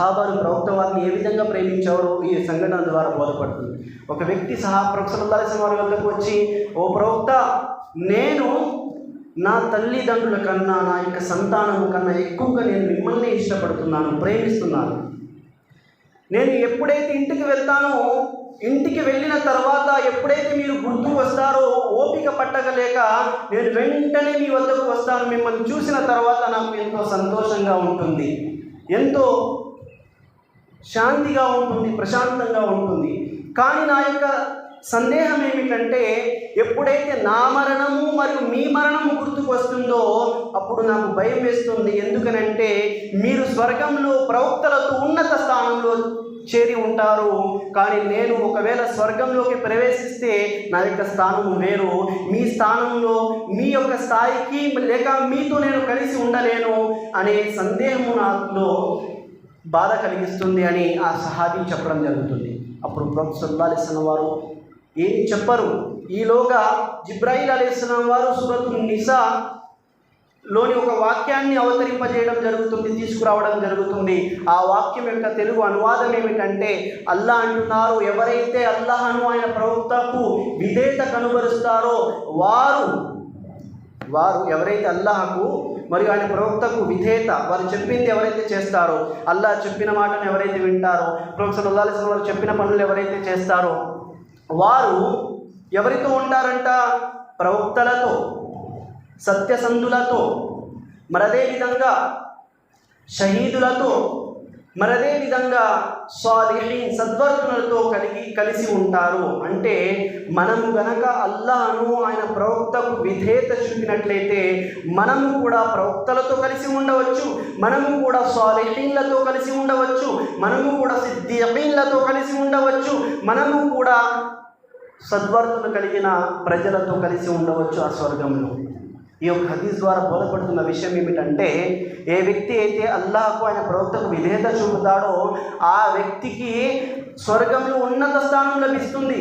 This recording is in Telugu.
సహాబాను ప్రవక్త వారిని ఏ విధంగా ప్రేమించారో ఈ సంఘటన ద్వారా బోధపడుతుంది. ఒక వ్యక్తి సహా ప్రొఫెసర్ వారి వద్దకు వచ్చి ఓ ప్రవక్త నేను నా తల్లిదండ్రుల కన్నా నా యొక్క సంతానం కన్నా ఎక్కువగా నేను మిమ్మల్ని ఇష్టపడుతున్నాను ప్రేమిస్తున్నాను. నేను ఎప్పుడైతే ఇంటికి వెళ్తానో ఇంటికి వెళ్ళిన తర్వాత ఎప్పుడైతే మీరు గుర్తుకు వస్తారో ఓపిక పట్టగలేక నేను వెంటనే మీ వద్దకు వస్తాను మిమ్మల్ని చూసిన తర్వాత నాకు ఎంతో సంతోషంగా ఉంటుంది. ఎంతో శాంతిగా ఉంటుంది ప్రశాంతంగా ఉంటుంది. కానీ నా యొక్క సందేహం ఏమిటంటే ఎప్పుడైతే నా మరణము మరియు మీ మరణము గుర్తుకు వస్తుందో అప్పుడు నాకు భయం వేస్తుంది. ఎందుకనంటే మీరు స్వర్గంలో ప్రవక్తలతో ఉన్నత స్థానంలో చేరి ఉంటారు. కానీ నేను ఒకవేళ స్వర్గంలోకి ప్రవేశిస్తే నా యొక్క స్థానము వేరు. మీ స్థానంలో మీ యొక్క స్థాయికి లేక మీతో నేను కలిసి ఉండలేను అనే సందేహము నాలో బాధ కలిగిస్తుంది అని ఆ సహాబీ చెప్పడం జరుగుతుంది. అప్పుడు ప్రొఫెసర్ అలీస్లం వారు ఏం చెప్పరు? ఈలోగా జిబ్రాయిల్ అలీస్లాం వారు సురతు నిసా లోని ఒక వాక్యాన్ని అవతరింపజేయడం జరుగుతుంది తీసుకురావడం జరుగుతుంది. ఆ వాక్యం యొక్క తెలుగు అనువాదం ఏమిటంటే అల్లా అంటున్నారు ఎవరైతే అల్లాహను ఆయన ప్రవక్తకు విధేయత కనుబరుస్తారో వారు వారు ఎవరైతే అల్లాహకు మరియు ఆయన ప్రవక్తకు విధేయత వారు చెప్పింది ఎవరైతే చేస్తారో అల్లాహ్ చెప్పిన మాటను ఎవరైతే వింటారో ప్రొఫెసర్ అల్లాహ్ వారు చెప్పిన పనులు ఎవరైతే చేస్తారో వారు ఎవరితో ఉంటారంట? ప్రవక్తలతో సత్యసంధులతో మరదే విధంగా షహీదులతో మరి విధంగా సాలిహీన్ సద్వర్తులతో కలిగి కలిసి ఉంటారు. అంటే మనము గనక అల్లాను ఆయన ప్రవక్తకు విధేయత చూపినట్లయితే మనము కూడా ప్రవక్తలతో కలిసి ఉండవచ్చు మనము కూడా సాలిహీన్లతో కలిసి ఉండవచ్చు మనము కూడా సిద్ధియీన్లతో కలిసి ఉండవచ్చు మనము కూడా సద్వర్తులు కలిగిన ప్రజలతో కలిసి ఉండవచ్చు ఆ స్వర్గంలో. ఈ యొక్క హదీస్ ద్వారా బోధపడుతున్న విషయం ఏమిటంటే ఏ వ్యక్తి అయితే అల్లాహకు ఆయన ప్రవక్తకు విధేయత చూపుతాడో ఆ వ్యక్తికి స్వర్గంలో ఉన్నత స్థానం లభిస్తుంది.